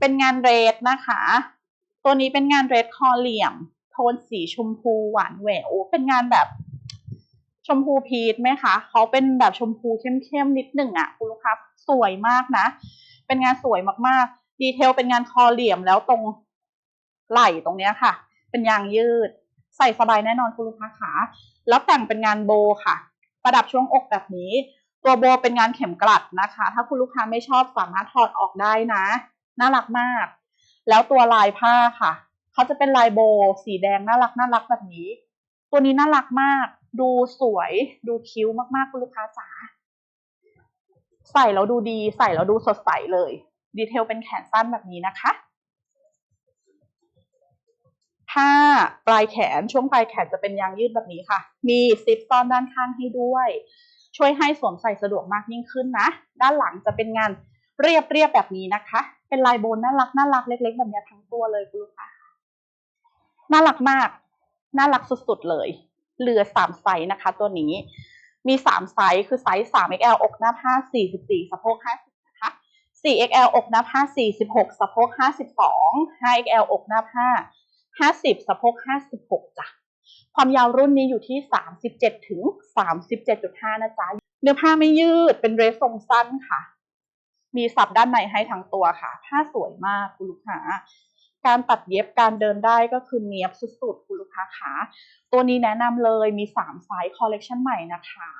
เป็นงานเรดนะคะ ตัวนี้เป็นงานเรดคอเหลี่ยม โทนสีชมพูหวานแหวว เป็นงานแบบชมพูพีชไหมคะเขาเป็นแบบชมพูเข้มๆนิดหนึ่งอะคุณลูกค้าสวยมากนะ เป็นงานสวยมากๆ ดีเทลเป็นงานคอเหลี่ยมแล้วตรงไหล่ตรงเนี้ยค่ะ เป็นยางยืด ใส่สบายแน่นอนคุณลูกค้าขาแล้วแต่งเป็นงานโบค่ะ ประดับช่วงอกแบบนี้ ตัวโบเป็นงานเข็มกลัดนะคะ ถ้าคุณลูกค้าไม่ชอบสามารถถอดออกได้นะ น่ารักมาก แล้วตัวลายผ้าค่ะ เขาจะเป็นลายโบ สีแดงน่ารักน่ารักแบบนี้ ตัวนี้น่ารักมาก ดูสวย ดูคิ้วมากๆคุณลูกค้าจ๋าใส่แล้วดูดีใส่แล้วดูสดใสเลย ดีเทลเป็นแขนสั้นแบบนี้นะคะผ้าปลายแขนช่วงปลายแขนจะเป็นยางยืดแบบนี้ค่ะ มีซิปซ่อนด้านข้างให้ด้วย ช่วยให้สวมใส่สะดวกมากยิ่งขึ้นนะ ด้านหลังจะเป็นงานเรียบเรียบๆแบบนี้นะคะ เป็นลายโบนน่ารักน่ารักเล็ก ๆ แบบนี้ทั้งตัวเลยคุณลูกค้าน่ารักมาก น่ารักสุดๆเลยเหลือสามไซส์นะคะ ตัวนี้ มีสามไซส์คือไซส์สาม XL อกหน้าผ้าสี่สิบสี่สะโพกห้าสิบนะคะ 4XL อกหน้าผ้า46สะโพก52 5XL อกหน้าผ้า50สะโพก56จ้ะความยาวรุ่นนี้อยู่ที่37ถึง37.5นะจ๊ะเนื้อผ้าไม่ยืดเป็นเรสทรงสั้นค่ะ มีสับด้านในให้ทั้งตัวค่ะผ้าสวยมากคุณลูกค้าการตัดเย็บการเดินได้ก็คือเนียบสุดๆคุณลูกค้าขาตัวนี้แนะนำเลยมี 3 ไซส์คอลเลกชันใหม่นะคะ